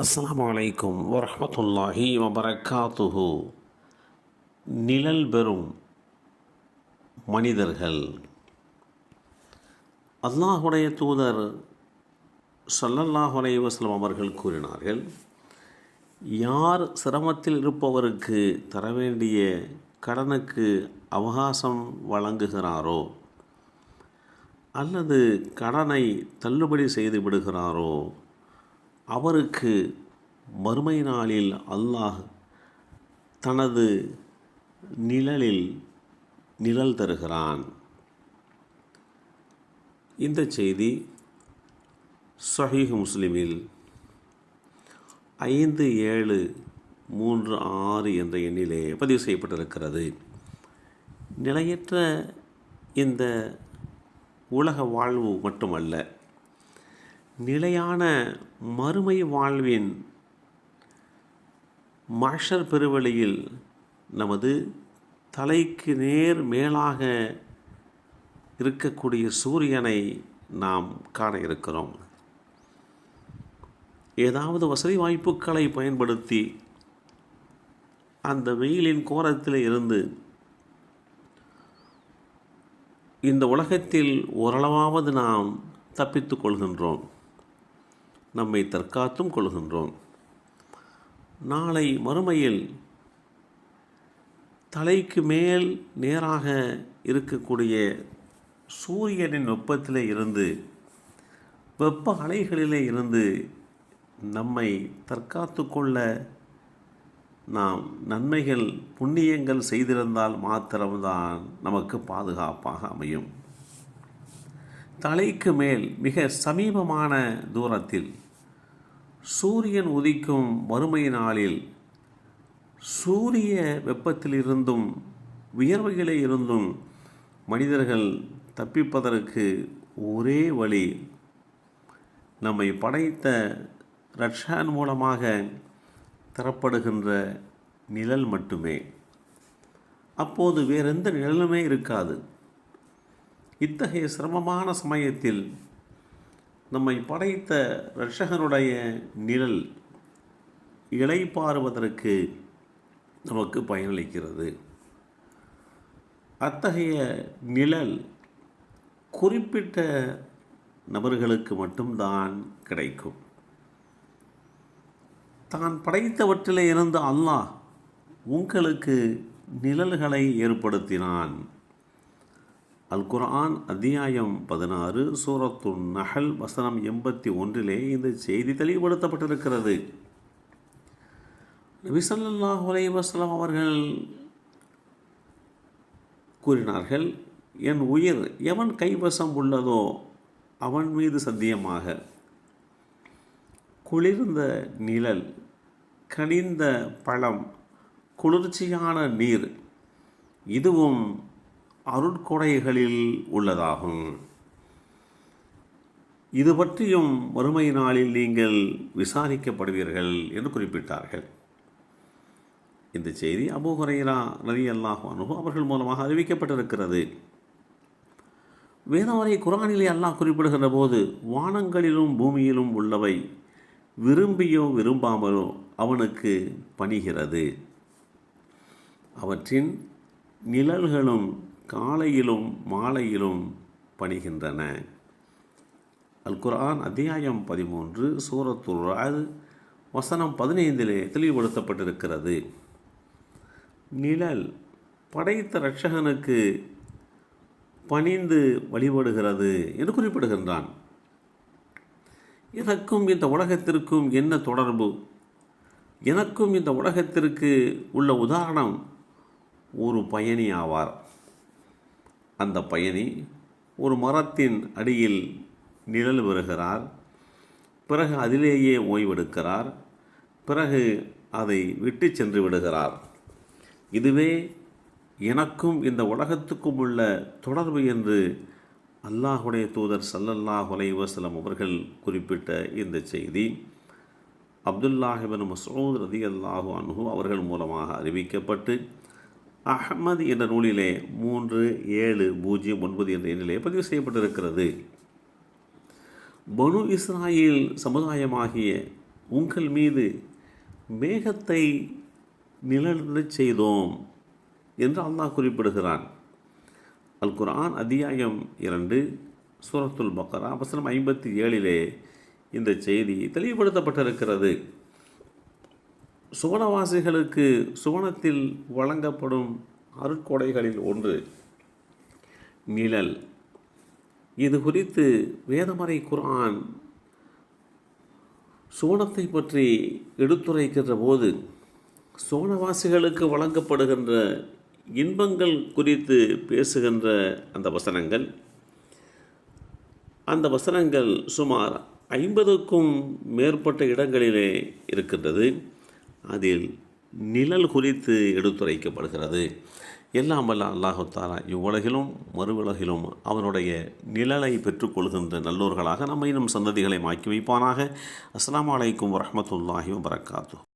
அஸ்லாம் வலைக்கும் வரமத்துல்லாஹி வபரக்காத்துஹு. நிழல் பெறும் மனிதர்கள். அல்லாஹுடைய தூதர் சல்லல்லாஹுலே வஸ்லம் அவர்கள் கூறினார்கள் யார் சிரமத்தில் இருப்பவருக்கு தர வேண்டிய கடனுக்கு அவகாசம் வழங்குகிறாரோ அல்லது கடனை தள்ளுபடி செய்து விடுகிறாரோ அவருக்கு மறுமை நாளில் அல்லாஹ் தனது நிழலில் நிழல் தருகிறான். இந்த செய்தி சஹீஹ் முஸ்லிமில் ஐந்து ஏழு மூன்று ஆறு என்ற எண்ணிலே பதிவு செய்யப்பட்டிருக்கிறது. நிலையற்ற இந்த உலக வாழ்வு மட்டுமல்ல நிலையான மறுமை வாழ்வின் மாஷர் பெருவெளியில் நமது தலைக்கு நேர் மேலாக இருக்கக்கூடிய சூரியனை நாம் காண இருக்கிறோம். ஏதாவது வசதி வாய்ப்புகளை பயன்படுத்தி அந்த வெயிலின் கோரத்தில் இருந்து இந்த உலகத்தில் ஓரளவாவது நாம் தப்பித்து கொள்கின்றோம். நம்மை தற்காத்தும் கொள்கின்றோம் நாளை மறுமையில் தலைக்கு மேல் நேராக இருக்கக்கூடிய சூரியனின் வெப்பத்திலே இருந்து வெப்ப அலைகளிலே இருந்து நம்மை தற்காத்து கொள்ள நாம் நன்மைகள் புண்ணியங்கள் செய்திருந்தால் மாத்திரம்தான் நமக்கு பாதுகாப்பாக அமையும். தலைக்கு மேல் மிக சமீபமான தூரத்தில் சூரியன் உதிக்கும் வறுமை நாளில் சூரிய வெப்பத்திலிருந்தும் வியர்வைகளே இருந்தும் மனிதர்கள் தப்பிப்பதற்கு ஒரே வழி நம்மை படைத்த ரட்சான் மூலமாக தரப்படுகின்ற நிழல் மட்டுமே. அப்போது வேறெந்த நிழலுமே இருக்காது. இத்தகைய சிரமமான சமயத்தில் நம்மை படைத்த ரட்சகனுடைய நிழல் இளைப்பாறுவதற்கு நமக்கு பயனளிக்கிறது. அத்தகைய நிழல் குறிப்பிட்ட நபர்களுக்கு மட்டும்தான் கிடைக்கும். தான் படைத்தவற்றிலே இருந்து அல்லாஹ் உங்களுக்கு நிழல்களை ஏற்படுத்தினான். அல் குர்ஆன் அத்தியாயம் பதினாறு சூரத்து நஹல் வசனம் எண்பத்தி ஒன்றிலே இந்த செய்தி தெளிவுபடுத்தப்பட்டிருக்கிறது. நபிசல்லாஹ் வசலம் அவர்கள் கூறினார்கள் என் உயிர் எவன் கைவசம் உள்ளதோ அவன் மீது சத்தியமாக. குளிர்ந்த நிழல் கனிந்த பழம் குளிர்ச்சியான நீர் இதுவும் அருட்கொடைகளில் உள்ளதாகும். இது பற்றியும் வறுமை நாளில் நீங்கள் விசாரிக்கப்படுவீர்கள் என்று குறிப்பிட்டார்கள். இந்த செய்தி அபு ஹுரைரா அல்லாஹ் அனுபவ அவர்கள் மூலமாக அறிவிக்கப்பட்டிருக்கிறது. வேதவரை குரானிலே அல்லாஹ் குறிப்பிடுகின்ற போது வானங்களிலும் பூமியிலும் உள்ளவை விரும்பியோ விரும்பாமலோ அவனுக்கு பணிகிறது. அவற்றின் நிழல்களும் காலையிலும் மாலையிலும் பணிகின்றன. அல் குரான் அத்தியாயம் பதிமூன்று சூரத்துர் அது வசனம் பதினைந்திலே தெளிவுபடுத்தப்பட்டிருக்கிறது. நிழல் படைத்த ரட்சகனுக்கு பணிந்து வழிபடுகிறது என்று குறிப்பிடுகின்றான். எனக்கும் இந்த உலகத்திற்கும் என்ன தொடர்பு? எனக்கும் இந்த உலகத்திற்கு உள்ள உதாரணம் ஒரு பயணி ஆவார். அந்த பயணி ஒரு மரத்தின் அடியில் நிழல் பெறுகிறார். பிறகு அதிலேயே ஓய்வெடுக்கிறார். பிறகு அதை விட்டு சென்று விடுகிறார். இதுவே எனக்கும் இந்த உலகத்துக்கும் உள்ள தொடர்பு என்று அல்லாஹுடைய தூதர் சல்லல்லாஹ் வசலம் அவர்கள் குறிப்பிட்ட இந்த செய்தி. அப்துல்லாஹிபின் மசூத் ரதி அல்லாஹு அன்ஹு அவர்கள் மூலமாக அறிவிக்கப்பட்டு அஹ்மது என்ற நூலிலே மூன்று ஏழு பூஜ்ஜியம் ஒன்பது என்ற எண்ணிலே பதிவு செய்யப்பட்டிருக்கிறது. பனு இஸ்ராயில் சமுதாயமாகிய உங்கள் மீது மேகத்தை நிழலிடச் செய்தோம் என்று அல்லாஹ் குறிப்பிடுகிறான். அல் குரான் அத்தியாயம் இரண்டு சூரத்துல் பக்கரா வசனம் ஐம்பத்தி ஏழிலே இந்த செய்தி தெளிவுபடுத்தப்பட்டிருக்கிறது. சுவனவாசிகளுக்கு சுவனத்தில் வழங்கப்படும் அருட்கொடைகளில் ஒன்று நிழல் இது குறித்து வேதமறை குரான் சுவனத்தை பற்றி எடுத்துரைக்கின்ற போது சோனவாசிகளுக்கு வழங்கப்படுகின்ற இன்பங்கள் குறித்து பேசுகின்ற அந்த வசனங்கள். அந்த வசனங்கள் சுமார் ஐம்பதுக்கும் மேற்பட்ட இடங்களிலே இருக்கின்றது. அதில் நிழல் குறித்து எடுத்துரைக்கப்படுகிறது. எல்லாம் வல்ல அல்லாஹாலா இவ்வுலகிலும் மறுவுலகிலும் அவனுடைய நிழலை பெற்றுக்கொள்கின்ற நல்லோர்களாக நம்ம இன்னும் சந்ததிகளை மாக்கி வைப்பானாக. அஸ்லாம் அலைக்கும் வரமத்துல்லாஹி வரகாத்து